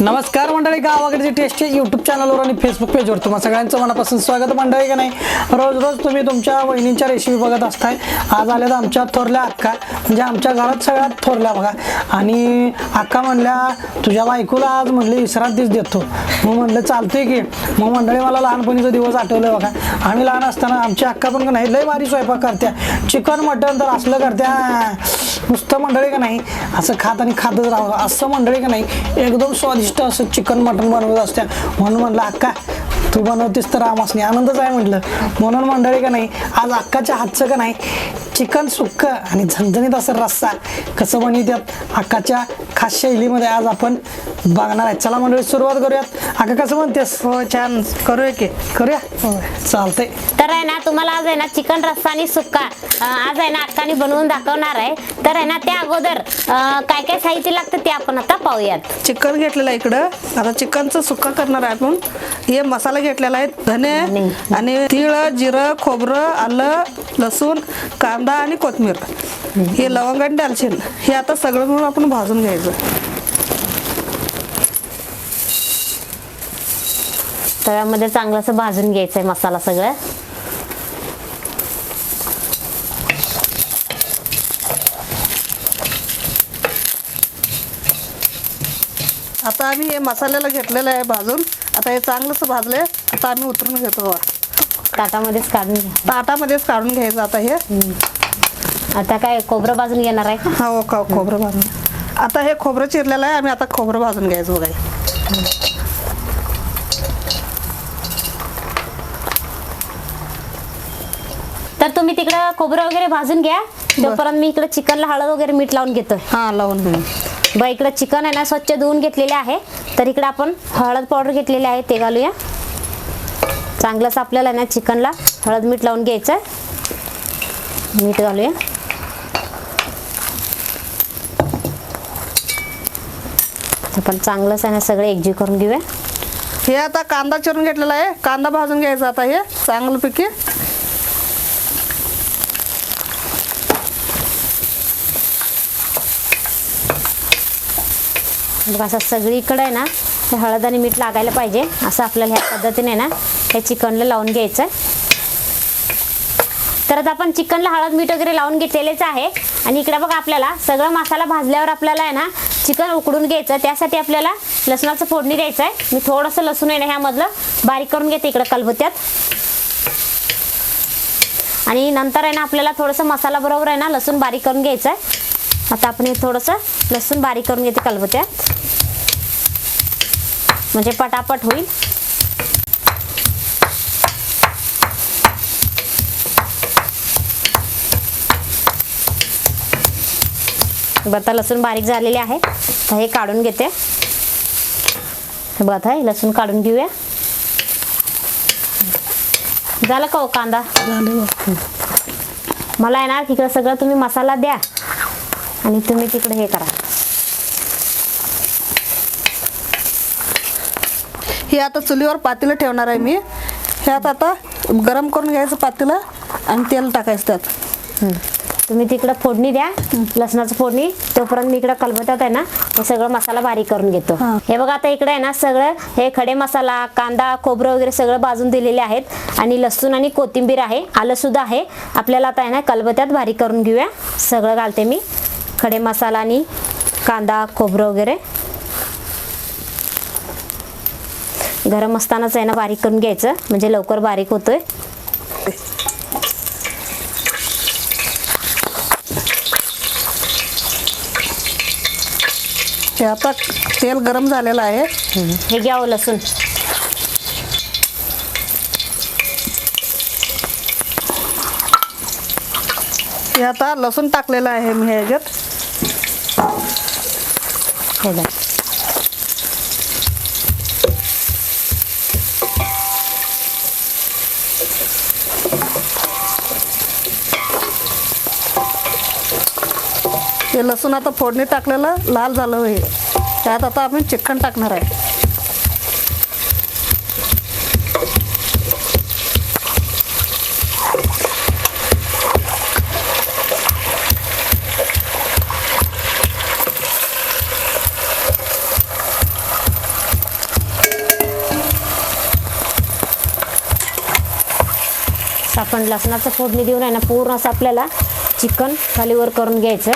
नमस्कार मंडळी गावाकडची टेस्टी यूट्यूब चॅनलवर आणि फेसबुक पेजवर तुम्हाला सगळ्यांचं मनापासून स्वागत. मंडळी का नाही? रोज रोज तुम्ही तुमच्या वहिनींच्या रेसिपी बघत असताय. आज आल्यात आमच्या थोरल्या अक्का. म्हणजे आमच्या घरात सगळ्यात थोरल्या बघा. आणि अक्का म्हणल्या तुझ्या बायकोला आज म्हणले विश्रांतीच देतो. मग म्हणलं चालतंय की. मग मंडळी मला लहानपणीचा दिवस आठवलं बघा. आम्ही लहान असताना आमची अक्का पण नाही लय भारी स्वयंपाक करत्या. चिकन मटन तर असलं करत्या. नुसतं मंडळी का नाही? असं खात आणि खातच राहावं. असं मंडळी का नाही? एकदम स्वादिष्ट असं चिकन मटन बनवत असत्या. म्हणून म्हणलं अक्का तू बनवतेस तर आमासनी. आनंदच आहे म्हटलं. म्हणून मंडळी का नाही आज अक्काच्या हातचं का नाही चिकन सुक्क आणि झणझणीत असं रस्सा. कसं बनवित्यात अक्काच्या खास शैलीमध्ये आज आपण बघणार आहे. चला मंडळी सुरुवात करूयात. अक्का कसं म्हणतेस? हो छान. करूया की. करूया? हो. चालतंय. तर आहे ना तुम्हाला आज आहे ना चिकन रस्सा आणि सुक्का अं, आज आहे ना अक्काने बनवून दाखवणार आहे. तर आहे ना त्या अगोदर अं, काय काय साहित्य लागतं ते आपण आता पाहूयात. चिकन घेतलेलं आहे इकडं. आता चिकनचं सुक्का करणार आहे आपण. हे मसाला घेतलेला आहे धने धने. आणि तीळ जिरं खोबरं आलं लसूण कांदा आणि कोथिंबीर हे लवंग आणि दालचिन हे आता सगळं मिळून आपण भाजून घ्यायचं. तव्यामध्ये चांगलं असं भाजून घ्यायचं आहे मसाला सगळं. आता आम्ही हे मसाल्याला घेतलेलं आहे भाजून. आता हे चांगलंच भाजले आता आम्ही उतरून घेतो. ताटामध्येच काढून ताटामध्येच काढून घ्यायचं आता हे. आता काय खोबरं भाजून घेणार आहे? का हा का खोबरं भाजून. आता हे खोबरं चिरलेलं आहे आम्ही आता खोबरं भाजून घ्यायचं बघा. हे. तर तुम्ही तिकडं खोबरं वगैरे भाजून घ्या. तोपर्यंत मी इकडे चिकनला हळद वगैरे मीठ लावून घेतोय. हा लावून बघा इकडं चिकन आहे ना स्वच्छ धुवून घेतलेले आहे. तर इकडे आपण हळद पावडर घेतलेले आहे ते घालूया. चांगलंच आपल्याला ना चिकनला हळद मीठ लावून घ्यायचं मीठ घालूया. आपण चांगलंच आहे ना सगळं एकजीव करून घेऊया. हे आता कांदा चिरून घेतलेला आहे. कांदा भाजून घ्यायचा आता हे चांगल्यापैकी बघा असं सगळीकडे आहे ना हे हळद आणि मीठ लागायला पाहिजे. असं आपल्याला ह्या पद्धतीने ना हे चिकनला लावून घ्यायचं आहे तर आता आपण चिकनला हळद मीठ वगैरे लावून घेतलेलेच आहे. आणि इकडे बघा आपल्याला सगळं मसाला भाजल्यावर आपल्याला आहे ना चिकन उकडून घ्यायचं. त्यासाठी आपल्याला लसणाचं फोडणी द्यायचं आहे. मी थोडंसं लसूण आहे ना ह्यामधलं बारीक करून घेते इकडं कलबत्यात आणि नंतर आहे ना आपल्याला थोडंसं मसाला बरोबर आहे ना लसूण बारीक करून घ्यायचं आहे. आता आपण हे थोडंसं लसूण बारीक करून घेते कलबत्यात म्हणजे पटापट होईल. बघा लसूण बारीक झालेले आहे तर हे काढून घेते. बघा हे लसूण काढून घेऊया. झालं का हो कांदा. मला आहे ना तिकडं सगळं तुम्ही मसाला द्या आणि तुम्ही तिकडे हे करा. हे आता चुलीवर पातेलं ठेवणार आहे मी. ह्यात आता गरम करून घ्यायचं पातेलं आणि तेल टाकायचं त्यात. तुम्ही तिकडं फोडणी द्या लसणाचं फोडणी. तोपर्यंत मी इकडं कलबत्यात आहे ना हे सगळं मसाला बारीक करून घेतो. हा. बघा आता इकडे आहे ना सगळं हे खडे मसाला कांदा खोबरं वगैरे सगळं भाजून दिलेले आहेत. आणि लसूण आणि कोथिंबीर आहे आलं सुद्धा आहे. आपल्याला आता आहे ना कलबत्यात बारीक करून घेऊया. सगळं घालते मी. खडे मसाला आणि कांदा खोबरं वगैरे. गरम असतानाच आहे ना बारीक करून घ्यायचं. म्हणजे लवकर बारीक होतोय. हे आता तेल गरम झालेलं आहे. हे घ्या हो लसूण. हे आता लसूण टाकलेलं आहे मी ह्याच्यात. हे लसूण आता फोडणी टाकलेलं लाल झालं हे. त्यात आता आपण चिकन टाकणार आहे. आपण लसणाचं फोडणी देऊन आहे ना पूर्ण असं आपल्याला चिकन खालीवर करून घ्यायचं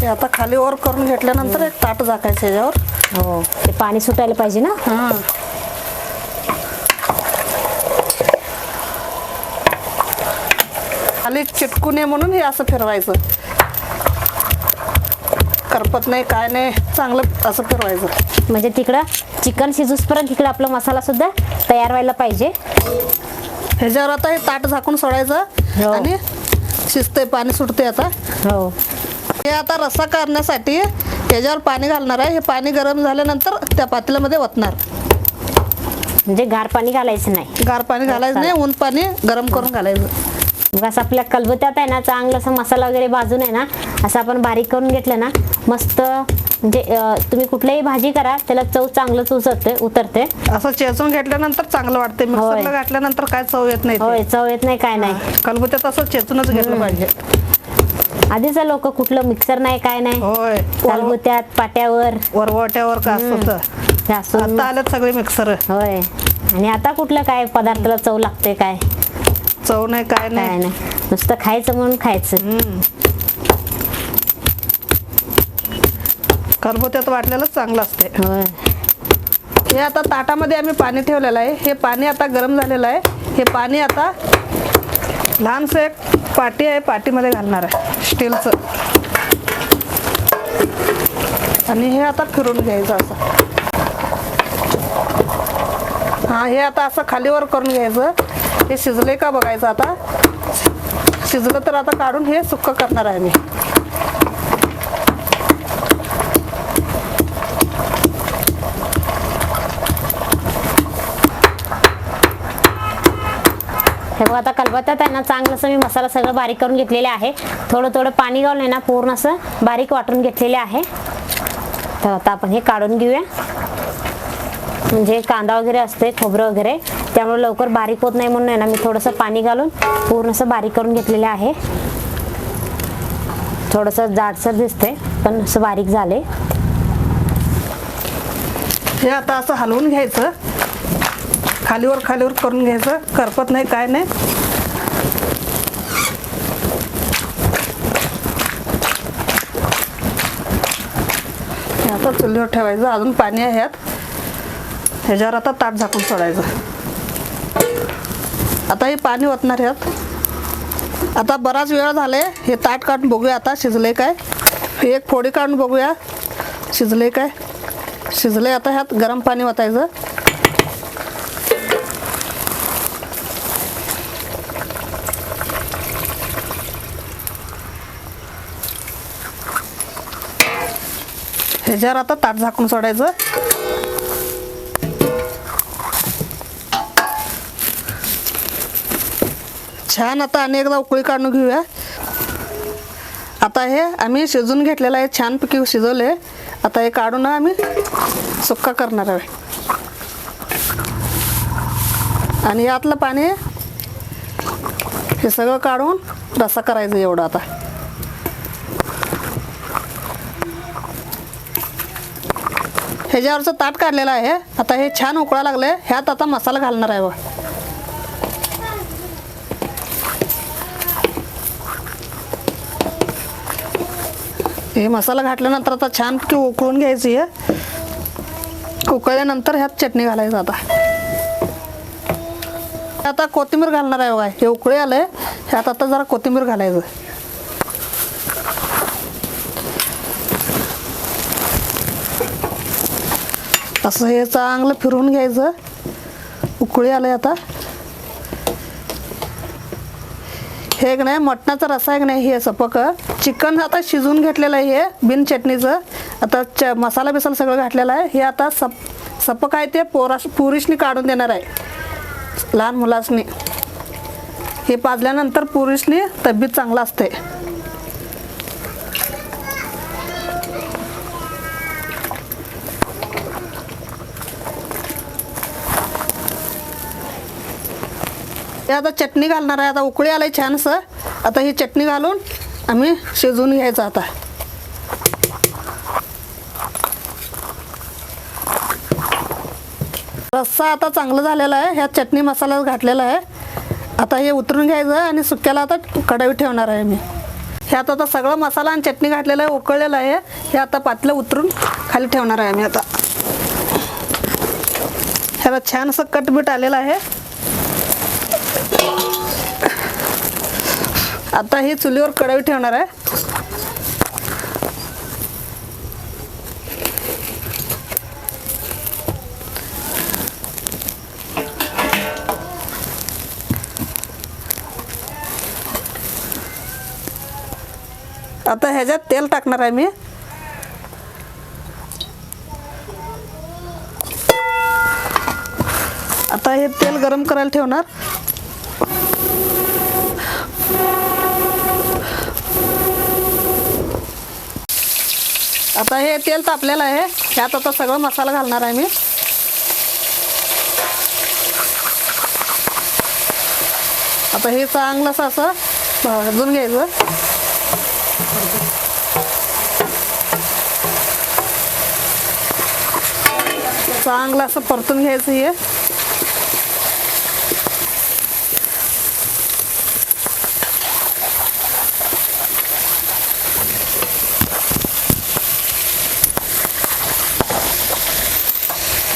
हे आता खाली वर करून घेतल्यानंतर एक ताट झाकायचं याच्यावर. हो ते पाणी सुटायला पाहिजे ना? हां. खाली चिटकू नये म्हणून हे असं फिरवायचं. करपत नाही काय नाही चांगलं असं फिरवायचं. म्हणजे तिकडं चिकन शिजूसपर्यंत तिकडं आपला मसाला सुद्धा तयार व्हायला पाहिजे. ह्याच्यावर आता हे ताट झाकून सोडायचं हो. आणि शिजते पाणी सुटते आता. हो. हे आता रस्सा करण्यासाठी ह्याच्यावर पाणी घालणार आहे. हे पाणी गरम झाल्यानंतर त्या पातेल्यामध्ये ओतणार. म्हणजे गार पाणी घालायचं नाही. गार पाणी घालायचं नाही ऊन पाणी गरम करून घालायचं. मग असं आपल्या कलबत्यात आहे ना चांगलं असं मसाला वगैरे भाजून आहे ना असं आपण बारीक करून घेतलं ना मस्त म्हणजे तुम्ही कुठलीही भाजी करा त्याला चव चांगलंच उतरते उतरते. असं चेचून घेतल्यानंतर चांगलं वाटते. मिक्सरला घातल्यानंतर काय चव येत नाही होय चव येत नाही काय नाही. कलबुत्यात असं चेचूनच घेतलं पाहिजे. आधीच लोक कुठलं मिक्सर नाही काय नाही. होय. पाट्यावर. वरवट्यावर का घासून आता आल्यात सगळे मिक्सर होय. आणि आता कुठलं काय पदार्थाला चव लागते काय? चव नाही काय नाही. नाही. नुसतं खायचं म्हणून खायचं. खरबुत्यात वाटलेलंच चांगलं असते होय. हे आता ताटामध्ये आम्ही पाणी ठेवलेलं आहे. हे पाणी आता गरम झालेलं आहे. हे पाणी आता लहानसं एक पाटी आहे पाटीमध्ये घालणार आहे स्टीलचं. आणि हे आता फिरून घ्यायचं असं. हा हे आता असं खालीवर करून घ्यायचं. हे शिजले का बघायचं आता? शिजलं तर आता काढून हे सुक्क करणार आहे मी. हे बघा आता कलबत्त्यात आहे ना चांगलं असं मी मसाला सगळं बारीक करून घेतलेले आहे. थोडं थोडं पाणी घालून आहे ना पूर्ण असं बारीक वाटून घेतलेले आहे. तर आता आपण हे काढून घेऊया. म्हणजे कांदा वगैरे असते खोबरं वगैरे त्यामुळे लवकर बारीक होत नाही म्हणून आहे ना मी थोडंसं पाणी घालून पूर्ण असं बारीक करून घेतलेले आहे. थोडंसं जाडसर दिसते पण असं बारीक झाले हे आता असं हलवून घ्यायचं. खालीवर खालीवर करून घ्यायचं. करपत नाही काय नाही. आता चुलीवर ठेवायचं. अजून पाणी आहे ह्यात. ह्याच्यावर आता ताट झाकून सोडायचं. आता हे पाणी ओतणार ह्यात. आता बराच वेळ झाले हे ताट काढून बघूया आता शिजले काय. हे एक फोडी काढून बघूया. शिजले काय. शिजले आता ह्यात गरम पाणी ओतायचं. ह्याच्यावर आता ताट झाकून सोडायचं. छान आता आणि एकदा उकळी काढून घेऊया. आता हे आम्ही शिजून घेतलेलं आहे छानपैकी शिजवले. आता हे काढून आम्ही सुक्का करणार आहे. आणि यातलं पाणी हे सगळं काढून रसा करायचं एवढं आता. ह्याच्यावरचं ताट काढलेलं आहे. आता हे छान उकळा आहे ह्यात आता मसाला घालणार आहे बघ. हे मसाला घातल्यानंतर आता छान की उकळून घ्यायची आहे. उकळल्यानंतर ह्यात चटणी घालायचं आता. आता कोथिंबीर घालणार आहे बघा. हे उकळे आहे ह्यात आता जरा कोथिंबीर घालायचं. असं हे चांगलं फिरवून घ्यायचं. उकळी आलं आता. हे एक नाही मटणाचा रसा एक नाही हे सपक. चिकन आता शिजवून घेतलेलं आहे हे बिन चटणीचं. आता च मसाला बिसाला सगळं घातलेलं आहे. हे आता सप सपक आहे ते पोराश पुरुषनी काढून देणार आहे. लहान मुलासनी. हे पाजल्यानंतर पुरुषनी तब्येत चांगला असते हे आता चटणी घालणार आहे आता उकळी आलंय छानसं. आता ही चटणी घालून आम्ही शिजवून घ्यायचं आता. रस्सा आता चांगला झालेला आहे ह्या चटणी मसाला घातलेला आहे. आता हे उतरून घ्यायचं आणि सुक्याला आता कढाई ठेवणार आहे मी. ह्यात आता सगळं मसाला आणि चटणी घातलेलं आहे उकळलेलं आहे. हे आता पातलं उतरून खाली ठेवणार आहे मी आता. ह्याला छान असं कटबीट आलेलं आहे. आता ही चुलीवर कढई ठेवणार आहे. आता ह्याच्यात तेल टाकणार आहे मी. आता हे तेल गरम करायला ठेवणार. आता हे तेल तापलेलं आहे. ह्यात आता सगळं मसाला घालणार आहे मी. आता हे चांगलं असं भाजून घ्यायचं. चांगलं असं परतून घ्यायचं हे.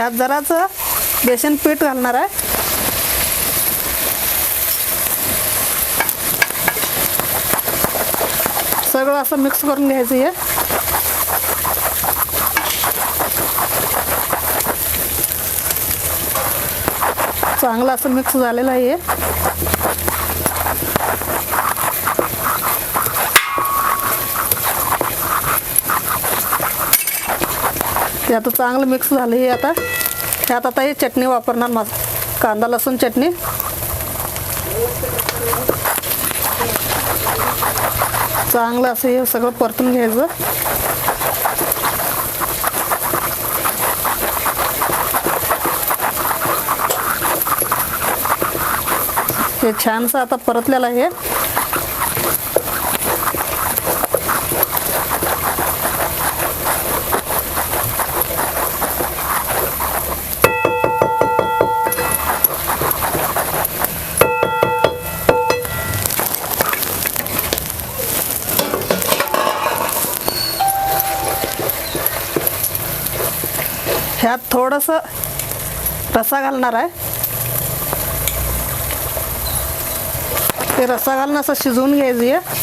ह्यात जराच बेसन पीठ घालणार आहे. सगळं असं मिक्स करून घ्यायचं हे. चांगलं असं मिक्स झालेलं आहे हे. आता चांगलं मिक्स झालं हे आता. ह्यात आता ही चटणी वापरणार माझं. कांदा लसूण चटणी. चांगलं असं हे सगळं परतून घ्यायचं. हे छानसं आता परतलेलं आहे. ह्यात थोडंसं रसा घालणार आहे. ते रसा घालून असं शिजवून घ्यायचं आहे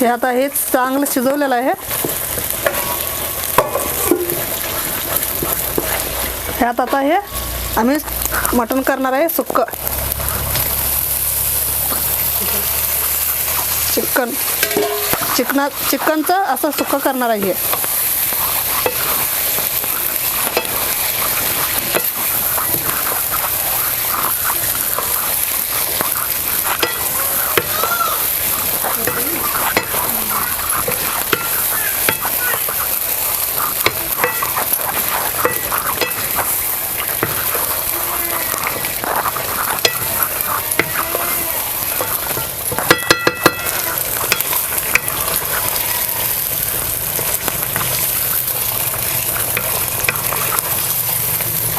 हे आता हे चांगलं शिजवलेलं आहे. ह्यात आता हे आम्ही मटण करणार आहे सुक्क. चिकन चिकना चिकनचं असं सुखं करणार आहे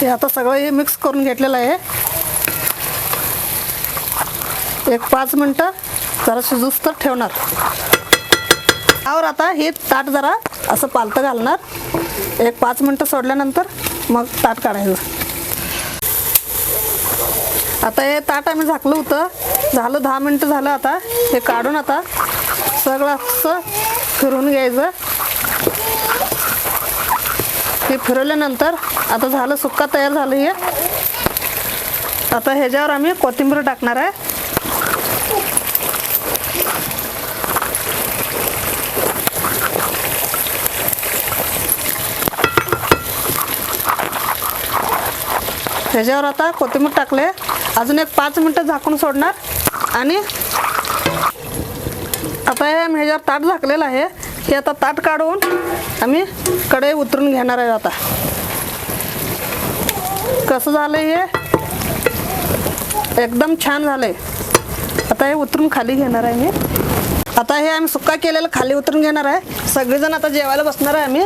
हे आता सगळं हे मिक्स करून घेतलेलं आहे. एक पाच मिनटं जरा शिजूस तर ठेवणार. त्यावर आता हे ताट जरा असं पालतं घालणार. एक पाच मिनटं सोडल्यानंतर मग ताट काढायचं. आता हे ताट आम्ही झाकलं होतं. झालं दहा मिनटं झालं आता. हे काढून आता सगळं असं फिरून घ्यायचं. हे फिरवल्यानंतर आता झालं सुक्का तयार झालं हे. आता ह्याच्यावर आम्ही कोथिंबीर टाकणार आहे. ह्याच्यावर आता कोथिंबीर टाकले. अजून एक पाच मिनटं झाकून सोडणार. आणि आता हे ह्याच्यावर ताट झाकलेलं आहे. हे आता ताट काढून आम्ही कढई उतरून घेणार आहे आता. कसं झालं हे? एकदम छान झालंय. आता हे उतरून खाली घेणार आहे मी. आता हे आम्ही सुक्का केलेलं खाली उतरून घेणार आहे. सगळेजण आता जेवायला बसणार आहे आम्ही.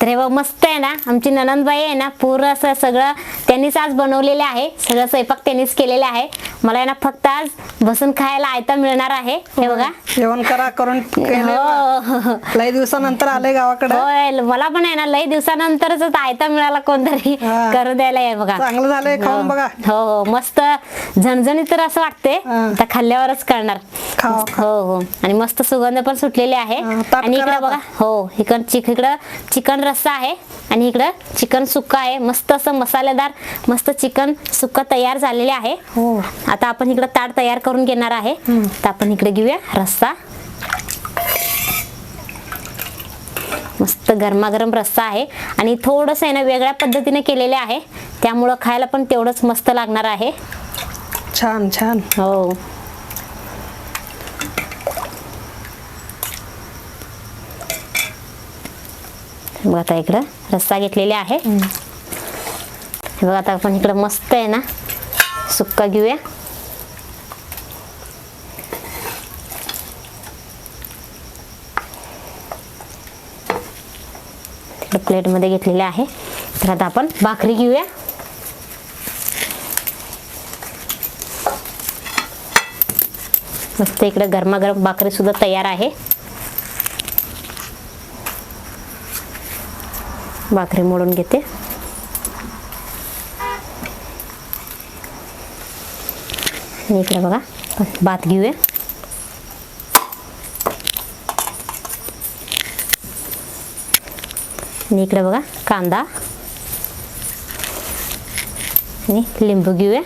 तर हे मस्त आहे ना? आमची ननंदबाई आहे ना पूर्ण असं सगळं त्यांनीच आज बनवलेलं आहे. सगळं स्वयंपाक त्यांनीच केलेले आहे. मला आहे ना फक्त आज बसून खायला आयता मिळणार आहे. हे बघा. जेवण करा करून केलंय बा. हो, हो, दिवसानंतर आले गावाकडे. होय मला पण आहे ना लई दिवसानंतरच आयता मिळाला कोणतरी. हा. करून द्यायला आहे बघा. चांगलं झालंय खाऊन बघा. हो हो. मस्त झणझणीत तर असं वाटते हा. आता खाल्ल्यावरच कळणार. खावा, हो हो. आणि मस्त सुगंध पण सुटलेली आहे. आणि इकडे. बघा हो इकडं इकडं चिकन रस्सा आहे आणि इकडं चिकन सुक्का आहे. मस्त असं मसालेदार मस्त चिकन सुक्का तयार झालेले आहे. हो. आता आपण इकडं ताट तयार करून घेणार आहे. तर आपण इकडे घेऊया रस्सा. मस्त गरमागरम रस्सा आहे. आणि थोडंसं आहे ना वेगळ्या पद्धतीने केलेले आहे. त्यामुळं खायला पण तेवढंच मस्त लागणार आहे. छान छान. हो. बघा आता इकडं रस्सा घेतलेला आहे. बघा आता आपण इकडं मस्त आहे ना सुक्का घेऊया. प्लेटमध्ये घेतलेले आहे. तर आता आपण भाकरी घेऊया. मस्त इकडे गरमागरम भाकरी सुद्धा तयार आहे. भाकरी मोडून घेते. आणि इकडे बघा भात घेऊया. आणि इकडे बघा कांदा. आणि लिंबू घेऊया.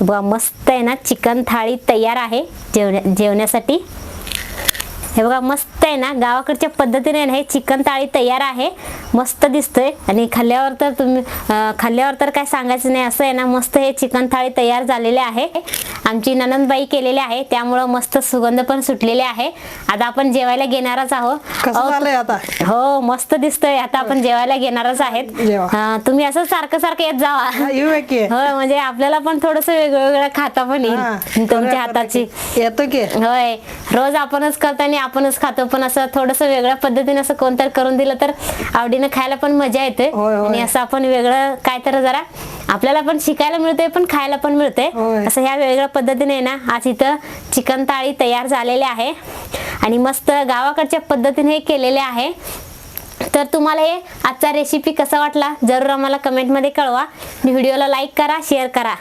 बघा मस्त आहे ना चिकन थाळी तयार आहे जेवण्या जेवण्यासाठी. हे बघा मस्त आहे ना? गावाकडच्या पद्धतीने ना हे चिकन थाळी तयार आहे. मस्त दिसतंय. आणि खाल्ल्यावर तर तुम्ही खाल्ल्यावर तर काय सांगायचं नाही. असं आहे ना मस्त हे चिकन थाळी तयार झालेले आहे. आमची ननंदबाई केलेली आहे. त्यामुळं मस्त सुगंध पण सुटलेले आहे. आता आपण जेवायला घेणारच आहोत. हो मस्त दिसतंय. आता आपण जेवायला घेणारच आहेत. तुम्ही असं सारखं सारखं येत जावा. हा, म्हणजे आपल्याला पण थोडस वेगळं वेगळं खाता पण येईल. तुमच्या हाताची. येतो की. होय. रोज आपणच करतो आणि आपणच खातो पण असं थोडस वेगळ्या पद्धतीने असं कोणतरी करून दिलं तर आवडीनं खायला पण मजा येते. आणि असं आपण वेगळं काय तर जरा आपल्याला पण शिकायला मिळते पण खायला पण मिळते. असं ह्या वेगळ्या पद्धतीने ना आज इथं चिकन थाळी तयार झालेले आहे. आणि मस्त गावाकडच्या पद्धतीने हे केलेले आहे. तर तुम्हाला हे आजचा रेसिपी कसा वाटला जरूर आम्हाला कमेंटमध्ये कळवा. व्हिडिओला लाईक करा शेअर करा.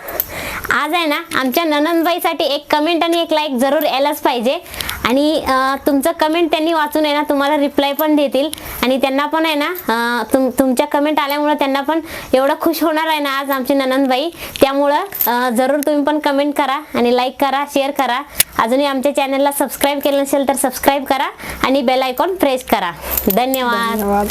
आज आहे ना आमच्या ननंदबाईसाठी एक कमेंट आणि एक लाईक जरूर यायलाच पाहिजे. आणि तुमचं कमेंट त्यांनी वाचून आहे ना तुम्हाला रिप्लाय पण देतील. आणि त्यांना पण आहे ना तुम तुमच्या कमेंट आल्यामुळं त्यांना पण एवढं खुश होणार आहे ना आज आमची ननंदबाई त्यामुळं जरूर तुम्ही पण कमेंट करा आणि लाईक करा शेअर करा. अजूनही आमच्या चॅनलला सबस्क्राईब केलं नसेल तर सबस्क्राईब करा आणि बेल आयकॉन प्रेस करा. धन्यवाद. धन्यवाद.